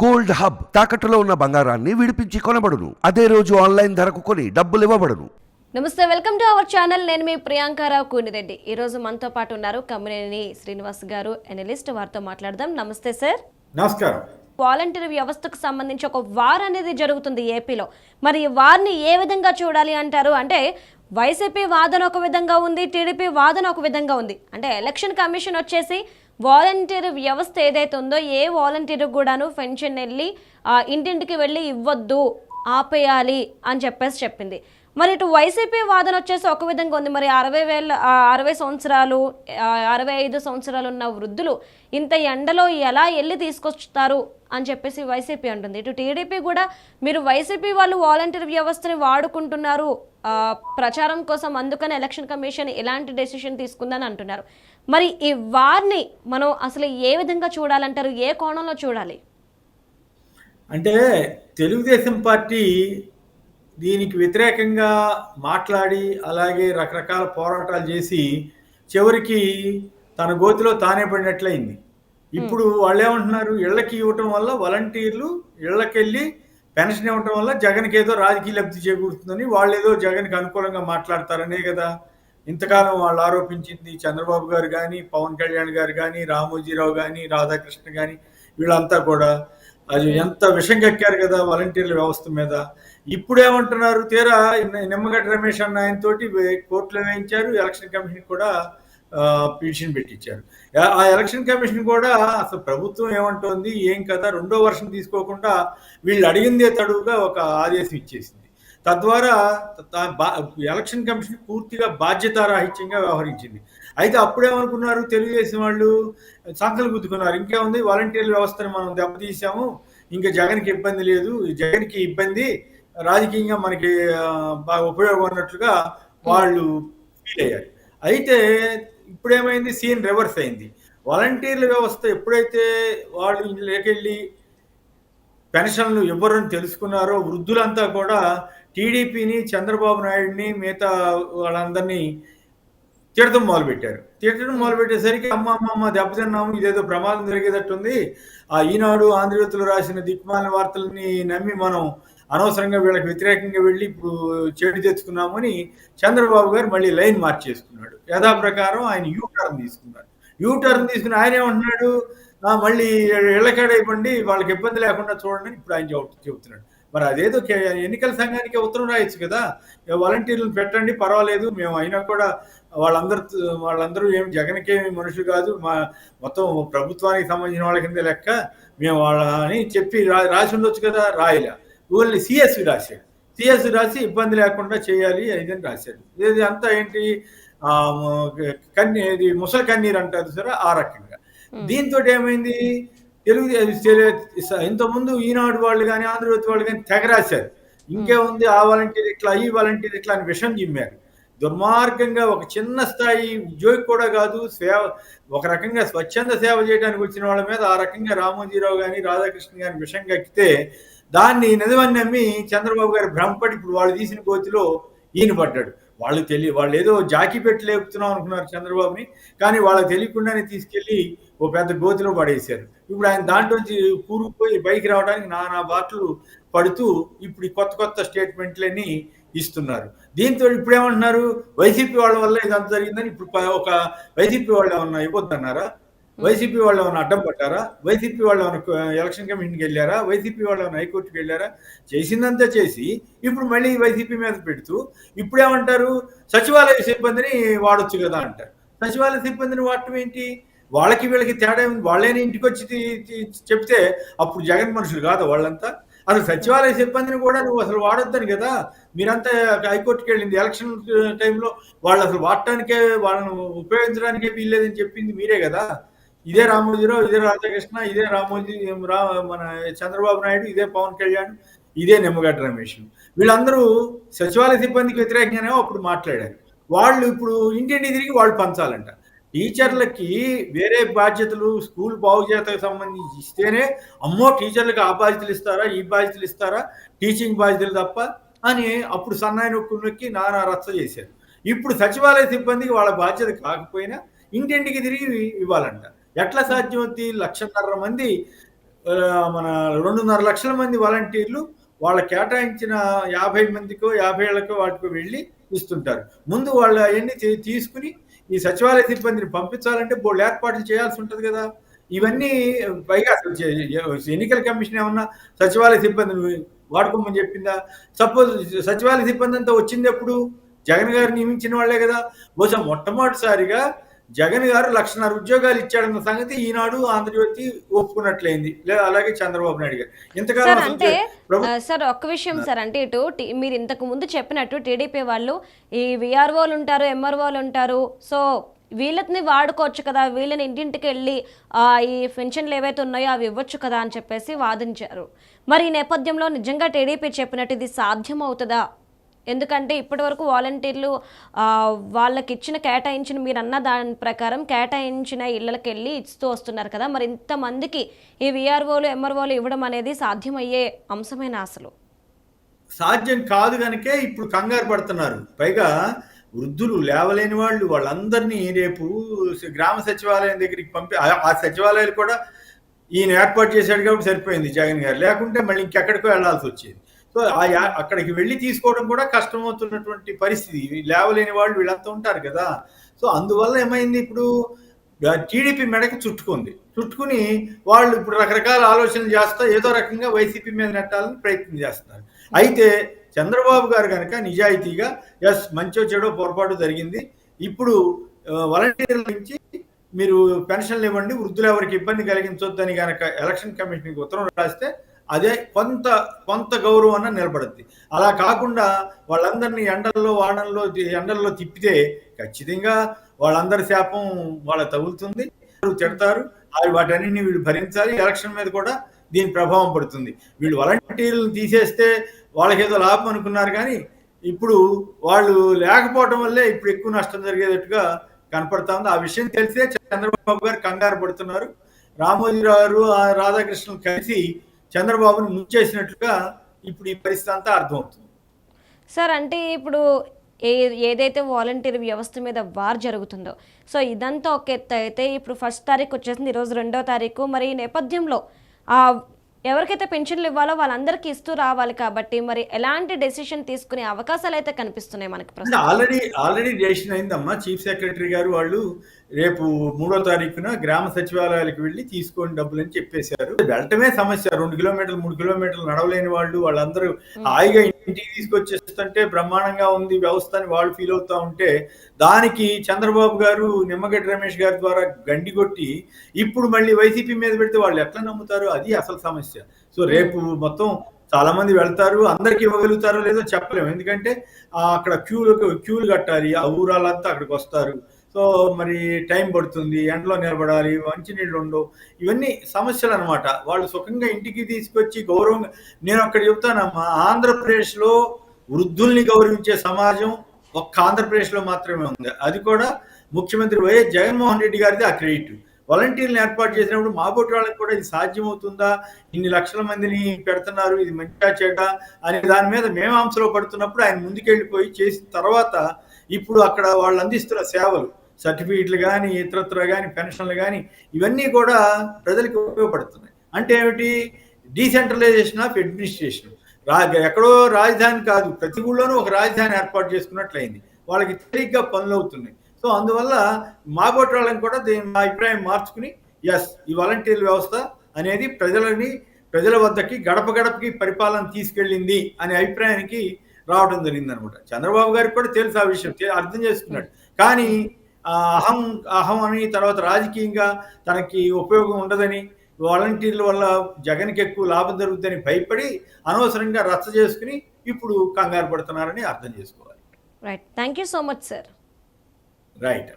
Gold hub తాకట్టులో ఉన్న బంగారాన్ని విడిపించి కొనబడును. అదే రోజు ఆన్లైన్ ధరకు కొని డబ్బులు ఇవ్వబడును. నమస్తే వెల్కమ్ టు అవర్ ఛానల్. నేను మీ ప్రియాంకారావు కూనిరెడ్డి. ఈ రోజు మనతో పాటు ఉన్నారు కమ్మినేని శ్రీనివాస్ గారు ఎనలిస్ట్. వారితో మాట్లాడదాం. నమస్తే సార్. నమస్కారం. వాలంటీర్ వ్యవస్థకు సంబంధించి ఒక వార్ అనేది జరుగుతుంది ఏపీలో. మరి ఈ వార్ని ఏ విధంగా చూడాలి అంటారు? అంటే వైసీపీ వాదన ఒక విధంగా ఉంది టీడీపీ వాదన ఒక విధంగా ఉంది. అంటే ఎలక్షన్ కమిషన్ వచ్చేసి వాలంటీర్ వ్యవస్థ ఏదైతే ఉందో ఏ వాలంటీర్ కూడాను పెన్షన్ వెళ్ళి ఇంటింటికి వెళ్ళి ఇవ్వద్దు ఆపేయాలి అని చెప్పేసి చెప్పింది. మరి ఇటు వైసీపీ వాదన వచ్చేసి ఒక విధంగా ఉంది. మరి అరవై వేల అరవై సంవత్సరాలు అరవై ఐదు సంవత్సరాలు ఉన్న వృద్ధులు ఇంత ఎండలో ఎలా వెళ్ళి తీసుకొస్తారు అని చెప్పేసి వైసీపీ అంటుంది. ఇటు టీడీపీ కూడా మీరు వైసీపీ వాళ్ళు వాలంటీర్ వ్యవస్థని వాడుకుంటున్నారు ప్రచారం కోసం అందుకని ఎలక్షన్ కమిషన్ ఇలాంటి డెసిషన్ తీసుకుందని అంటున్నారు. మరి ఈ వార్ని మనం అసలు ఏ విధంగా చూడాలంటారు? ఏ కోణంలో చూడాలి? అంటే తెలుగుదేశం పార్టీ దీనికి వ్యతిరేకంగా మాట్లాడి అలాగే రకరకాల పోరాటాలు చేసి చివరికి తన గోతిలో తానే పడినట్లయింది. ఇప్పుడు వాళ్ళు ఏమంటున్నారు? ఇళ్ళకి ఇవ్వటం వల్ల వాలంటీర్లు ఇళ్ళకెళ్ళి పెన్షన్ ఇవ్వటం వల్ల జగన్కి ఏదో రాజకీయ లబ్ధి చేకూరుతుందని వాళ్ళు ఏదో జగన్కి అనుకూలంగా మాట్లాడతారనే కదా. ఇంతకాలం వాళ్ళు ఆరోపించింది చంద్రబాబు గారు కానీ పవన్ కళ్యాణ్ గారు కానీ రామోజీరావు కానీ రాధాకృష్ణ కానీ వీళ్ళంతా కూడా. అది ఎంత విషం కక్కారు కదా వాలంటీర్ల వ్యవస్థ మీద. ఇప్పుడు ఏమంటున్నారు తీరా నిమ్మగడ్డ రమేష్ అన్న ఆయన తోటి కోర్టులో వేయించారు ఎలక్షన్ కమిషన్ కూడా పిటిషన్ పెట్టించారు. ఆ- ఎలక్షన్ కమిషన్ కూడా అసలు ప్రభుత్వం ఏమంటోంది ఏం కదా రెండో వర్షం తీసుకోకుండా వీళ్ళు అడిగిందే తడువుగా ఒక ఆదేశం ఇచ్చేసింది. తద్వారా ఎలక్షన్ కమిషన్ పూర్తిగా బాధ్యతారాహిత్యంగా వ్యవహరించింది. అయితే అప్పుడేమనుకున్నారు తెలుగుదేశం వాళ్ళు? సంకలు గుద్దుకున్నారు. ఇంకేముంది? వాలంటీర్ల వ్యవస్థను మనం దెబ్బతీసాము. ఇంకా జగన్కి ఇబ్బంది లేదు. జగన్కి ఇబ్బంది. రాజకీయంగా మనకి బాగా ఉపయోగం ఉన్నట్లుగా వాళ్ళు ఫీల్ అయ్యారు. అయితే ఇప్పుడేమైంది? సీన్ రివర్స్ అయింది. వాలంటీర్ల వ్యవస్థ ఎప్పుడైతే వాళ్ళు ఇంట్లోకెళ్ళి పెన్షన్లు ఇవ్వరని తెలుసుకున్నారో వృద్ధులంతా కూడా టీడీపీని చంద్రబాబు నాయుడిని మిగతా వాళ్ళందరినీ తిడటం మొదలుపెట్టారు. తిట్టడం మొదలుపెట్టేసరికి అమ్మ అమ్మ అమ్మ దెబ్బతిన్నాము ఇదేదో ప్రమాదం జరిగేటట్టుంది. ఆ ఈనాడు ఆంధ్రజ్యోతిలో రాసిన దిక్మాల వార్తలని నమ్మి మనం అనవసరంగా వీళ్ళకి వ్యతిరేకంగా వెళ్ళి ఇప్పుడు చెడు తెచ్చుకున్నామని చంద్రబాబు గారు మళ్ళీ లైన్ మార్చేసుకున్నాడు. యథాప్రకారం ఆయన యూ టర్న్ తీసుకున్నాడు యూ టర్న్ తీసుకుని ఆయన ఏమంటున్నాడు? మళ్ళీ ఇళ్ళకాడ ఇవ్వండి వాళ్ళకి ఇబ్బంది లేకుండా చూడండి ఇప్పుడు ఆయన చెబుతున్నాడు. మరి అదేదో ఎన్నికల సంఘానికి ఉత్తరం రాయొచ్చు కదా. వాలంటీర్లు పెట్టండి పర్వాలేదు. మేము అయినా కూడా వాళ్ళందరూ వాళ్ళందరూ ఏమి జగన్కేమి మనుషులు కాదు. మా మొత్తం ప్రభుత్వానికి సంబంధించిన వాళ్ళ కింద లెక్క. మేము వాళ్ళ అని చెప్పి రా- రాసి ఉండొచ్చు కదా రాయలే. ఓన్లీ సిఎస్సి రాశాడు. సిఎస్సి రాసి ఇబ్బంది లేకుండా చేయాలి ఇదని రాశాడు. ఇది అంతా ఏంటి? కన్నీ ఇది ముసలి కన్నీరు అంటారు సరే ఆ రకంగా. దీంతో ఏమైంది? తెలుగు ఇంతకుముందు ఈనాడు వాళ్ళు కానీ ఆంధ్రజ్యోతి వాళ్ళు కానీ తెగ రాశారు. ఇంకేముంది? ఆ వాలంటీర్ ఇట్లా ఈ వాలంటీర్ ఇట్లా అని విషం చిమ్మారు దుర్మార్గంగా ఒక చిన్న స్థాయి ఉద్యోగి కూడా కాదు సేవ ఒక రకంగా స్వచ్ఛంద సేవ చేయడానికి వచ్చిన వాళ్ళ మీద ఆ రకంగా రామోజీరావు కానీ రాధాకృష్ణ గారి విషం కక్కితే దాన్ని నిజమని నమ్మి చంద్రబాబు గారు భ్రమపడి ఇప్పుడు వాళ్ళు తీసిన కోతిలో ఈయన పడ్డాడు. వాళ్ళు తెలియ వాళ్ళు ఏదో జాకీ పెట్టి లేపుతున్నాం అనుకున్నారు చంద్రబాబుని కానీ వాళ్ళకి తెలియకుండానే తీసుకెళ్ళి ఓ పెద్ద గోతిలో పడేశారు. ఇప్పుడు ఆయన దాంట్లోంచి కూరుకుపోయి పైకి రావడానికి నానా బాటలు పడుతూ ఇప్పుడు కొత్త కొత్త స్టేట్మెంట్లని ఇస్తున్నారు. దీంతో ఇప్పుడు ఏమంటున్నారు వైసీపీ వాళ్ళ వల్ల ఇదంతా జరిగిందని ఇప్పుడు ఒక వైసీపీ వాళ్ళు ఏమన్నా ఇవ్వద్దన్నారా? వైసీపీ వాళ్ళు ఏమైనా అడ్డం పట్టారా వైసీపీ వాళ్ళు ఏమైనా ఎలక్షన్ కమిషన్కి వెళ్ళారా వైసీపీ వాళ్ళు ఏమైనా హైకోర్టుకి వెళ్ళారా? చేసిందంతా చేసి ఇప్పుడు మళ్ళీ వైసీపీ మీద పెడుతూ ఇప్పుడు ఏమంటారు సచివాలయ సిబ్బందిని వాడొచ్చు కదా అంటారు. సచివాలయ సిబ్బందిని వాడటం ఏంటి? వాళ్ళకి వీళ్ళకి తేడా ఉంది వాళ్ళేనే ఇంటికి వచ్చి చెప్తే అప్పుడు జగన్ మనుషులు కాదు వాళ్ళంతా. అసలు సచివాలయ సిబ్బందిని కూడా నువ్వు అసలు వాడొద్దని కదా? మీరంతా హైకోర్టుకి వెళ్ళింది. ఎలక్షన్ టైంలో వాళ్ళు అసలు వాడటానికే వాళ్ళను ఉపయోగించడానికే వీల్లేదని చెప్పింది మీరే కదా? ఇదే రామోజీరావు ఇదే రాధాకృష్ణ ఇదే రామోజీ రా మన చంద్రబాబు నాయుడు ఇదే పవన్ కళ్యాణ్ ఇదే నిమ్మగడ్డ రమేష్. వీళ్ళందరూ సచివాలయ సిబ్బందికి వ్యతిరేకంగానే అప్పుడు మాట్లాడారు. వాళ్ళు ఇప్పుడు ఇంటింటి తిరిగి వాళ్ళు పంచాలంట. టీచర్లకి వేరే బాధ్యతలు స్కూల్ బాగు చేతకు సంబంధించి ఇస్తేనే అమ్మో టీచర్లకు ఆ బాధ్యతలు ఇస్తారా ఈ బాధ్యతలు ఇస్తారా టీచింగ్ బాధ్యతలు తప్ప అని అప్పుడు సన్నాయి నొక్కు నొక్కి నానా రచ్చ చేశారు. ఇప్పుడు సచివాలయ సిబ్బందికి వాళ్ళ బాధ్యత కాకపోయినా ఇంటింటికి తిరిగి ఇవ్వాలంట. ఎట్లా సాధ్యమవుతుంది లక్షన్నర మంది మన రెండున్నర లక్షల మంది వాలంటీర్లు వాళ్ళ కేటాయించిన యాభై మందికో యాభై ఏళ్ళకో వాటికో వెళ్ళి ఇస్తుంటారు. ముందు వాళ్ళు అవన్నీ తీసుకుని ఈ సచివాలయ సిబ్బందిని పంపించాలంటే బోర్డు ఏర్పాట్లు చేయాల్సి ఉంటుంది కదా. ఇవన్నీ పైగా ఎన్నికల కమిషన్ ఏమన్నా సచివాలయ సిబ్బందిని వాడుకోమని చెప్పిందా? సపోజ్ సచివాలయ సిబ్బంది అంతా వచ్చింది ఎప్పుడు? జగన్ గారు నియమించిన వాళ్ళే కదా. బహుశా మొట్టమొదటిసారిగా జగన్ గారు లక్షన్నర ఉద్యోగాలు ఇచ్చాడన్న సంగతి ఈనాడు ఆంధ్రజ్యోతి ఒప్పుకున్నట్లయింది. లేదా అలాగే చంద్రబాబు నాయుడు గారు. ఇంతకాలం అంటే సార్ ఒక్క విషయం సార్ అంటే ఇటు మీరు ఇంతకు ముందు చెప్పినట్టు టీడీపీ వాళ్ళు ఈ విఆర్ఓలు ఉంటారు ఎంఆర్ఓలు ఉంటారు సో వీళ్ళని వాడుకోవచ్చు కదా వీళ్ళని ఇంటింటికి వెళ్ళి ఆ, ఈ పెన్షన్లు ఏవైతే ఉన్నాయో అవి ఇవ్వచ్చు కదా అని చెప్పేసి వాదించారు. మరి ఈ నేపథ్యంలో నిజంగా టీడీపీ చెప్పినట్టు ఇది సాధ్యం అవుతుందా ఎందుకంటే ఇప్పటివరకు వాలంటీర్లు వాళ్ళకి ఇచ్చిన కేటాయించిన మీరు అన్న దాని ప్రకారం కేటాయించిన ఇళ్ళకి వెళ్ళి ఇస్తూ వస్తున్నారు కదా. మరి ఇంతమందికి ఈ విఆర్ఓలు ఎంఆర్ఓలు ఇవ్వడం అనేది సాధ్యమయ్యే అంశమైన అసలు? సాధ్యం కాదు కనుకే ఇప్పుడు కంగారు పడుతున్నారు. పైగా వృద్ధులు లేవలేని వాళ్ళు వాళ్ళందరినీ రేపు గ్రామ సచివాలయం దగ్గరికి పంపి ఆ- ఆ సచివాలయాలు కూడా ఈయన ఏర్పాటు చేశాడు కాబట్టి సరిపోయింది జగన్ గారు. లేకుంటే మళ్ళీ ఇంకెక్కడికో వెళ్ళాల్సి వచ్చేది. సో ఆ అక్కడికి వెళ్ళి తీసుకోవడం కూడా కష్టమవుతున్నటువంటి పరిస్థితి. లేవలేని వాళ్ళు వీళ్ళంతా ఉంటారు కదా. సో అందువల్ల ఏమైంది? ఇప్పుడు టీడీపీ మెడకి చుట్టుకుంది. చుట్టుకుని వాళ్ళు ఇప్పుడు రకరకాల ఆలోచనలు చేస్తా ఏదో రకంగా వైసీపీ మీద నెట్టాలని ప్రయత్నం చేస్తున్నారు. అయితే చంద్రబాబు గారు కనుక నిజాయితీగా ఎస్ మంచో చెడో పొరపాటు జరిగింది. ఇప్పుడు వాలంటీర్ల నుంచి మీరు పెన్షన్లు ఇవ్వండి వృద్ధులు ఎవరికి ఇబ్బంది కలిగించొద్దని కనుక ఎలక్షన్ కమిషన్కి ఉత్తరం రాస్తే అదే కొంత కొంత గౌరవాన్ని అన్న నిలబడుద్ది. అలా కాకుండా వాళ్ళందరినీ ఎండల్లో వాడంలో ఎండల్లో తిప్పితే ఖచ్చితంగా వాళ్ళందరి శాపం వాళ్ళ తగులుతుంది. తిడతారు. అవి వాటన్నిటిని వీళ్ళు భరించాలి. ఎలక్షన్ మీద కూడా దీని ప్రభావం పడుతుంది. వీళ్ళు వాలంటీర్లను తీసేస్తే వాళ్ళకేదో లాభం అనుకున్నారు కానీ ఇప్పుడు వాళ్ళు లేకపోవడం వల్లే ఇప్పుడు ఎక్కువ నష్టం జరిగేటట్టుగా కనపడతా ఉంది ఆ విషయం తెలిసే చంద్రబాబు గారు కంగారు పడుతున్నారు. రామోజీ గారు ఆ రాధాకృష్ణన్ కలిసి చంద్రబాబును ముంచేసినట్లుగా ఇప్పుడు ఈ పరిస్థితి అంతా అర్థమవుతుంది. సార్ అంటే ఇప్పుడు ఏ ఏదైతే వాలంటీర్ వ్యవస్థ మీద వార్ జరుగుతుందో సో ఇదంతా ఒక ఎత్తు అయితే ఇప్పుడు ఫస్ట్ తారీఖు వచ్చేసింది ఈరోజు రెండో తారీఖు. మరి ఈ నేపథ్యంలో ఆ ఎవరికైతే పెన్షన్లు ఇవ్వాలో వాళ్ళందరికీ ఇస్తూ రావాలి కాబట్టి మరి ఎలాంటి డెసిషన్ తీసుకునే అవకాశాలు అయితే కనిపిస్తున్నాయి మనకి ఆల్రెడీ ఆల్రెడీ డెసిషన్ అయిందమ్మా. చీఫ్ సెక్రటరీ గారు వాళ్ళు రేపు మూడో తారీఖున గ్రామ సచివాలయాలకు వెళ్ళి తీసుకోండి డబ్బులు అని చెప్పేశారు. వెళ్ళటమే సమస్య. రెండు కిలోమీటర్లు మూడు కిలోమీటర్లు నడవలేని వాళ్ళు వాళ్ళందరూ హాయిగా ఇంటికి తీసుకొచ్చేస్తుంటే బ్రహ్మాండంగా ఉంది వ్యవస్థ అని వాళ్ళు ఫీల్ అవుతా ఉంటే దానికి చంద్రబాబు గారు నిమ్మగడ్డ రమేష్ గారి ద్వారా గండి కొట్టి ఇప్పుడు మళ్ళీ వైసీపీ మీద పెడితే వాళ్ళు ఎట్లా నమ్ముతారు? అది అసలు సమస్య. సో రేపు మొత్తం చాలా మంది వెళ్తారు. అందరికి ఇవ్వగలుగుతారో లేదో చెప్పలేము. ఎందుకంటే అక్కడ క్యూలు క్యూలు కట్టాలి. ఆ ఊరాలంతా అక్కడికి వస్తారు. సో మరి టైం పడుతుంది ఎండలో నిలబడాలి మంచినీళ్ళు ఉండవు ఇవన్నీ సమస్యలు అనమాట వాళ్ళు సుఖంగా ఇంటికి తీసుకొచ్చి గౌరవంగా నేను అక్కడ చెప్తానమ్మా ఆంధ్రప్రదేశ్లో వృద్ధుల్ని గౌరవించే సమాజం ఒక్క ఆంధ్రప్రదేశ్లో మాత్రమే ఉంది. అది కూడా ముఖ్యమంత్రి వైఎస్ జగన్మోహన్ రెడ్డి గారిది ఆ క్రెడిట్. వాలంటీర్లు ఏర్పాటు చేసినప్పుడు మాబోటి వాళ్ళకి కూడా ఇది సాధ్యమవుతుందా? ఇన్ని లక్షల మందిని పెడుతున్నారు ఇది మంచిగా చెడ్డ అనే దాని మీద మేమాంసలో పడుతున్నప్పుడు ఆయన ముందుకెళ్ళిపోయి చేసిన తర్వాత ఇప్పుడు అక్కడ వాళ్ళు అందిస్తున్న సేవలు సర్టిఫికెట్లు కానీ ఇతరత్ర కానీ పెన్షన్లు కానీ ఇవన్నీ కూడా ప్రజలకు ఉపయోగపడుతున్నాయి. అంటే ఏమిటి? Decentralisation of administration. రా ఎక్కడో రాజధాని కాదు ప్రతి ఊళ్ళోనూ ఒక రాజధాని ఏర్పాటు చేసుకున్నట్లయింది. వాళ్ళకి తేలిగ్గా పనులు అవుతున్నాయి. సో అందువల్ల మా వాళ్ళని కూడా దీని మా అభిప్రాయం మార్చుకుని ఎస్ ఈ వాలంటీర్ వ్యవస్థ అనేది ప్రజలని ప్రజల వద్దకి గడప గడపకి పరిపాలన తీసుకెళ్ళింది అనే అభిప్రాయానికి రావడం జరిగింది అనమాట చంద్రబాబు గారికి కూడా తెలుసు ఆ విషయం అర్థం చేసుకున్నాడు. కానీ అహం అహం అని తర్వాత రాజకీయంగా తనకి ఉపయోగం ఉండదని వాలంటీర్ల వల్ల జగన్కి ఎక్కువ లాభం జరుగుతుందని భయపడి అనవసరంగా రచ్చ చేసుకుని ఇప్పుడు కంగారు పడుతున్నారని అర్థం చేసుకోవాలి. Right thank you so much sir right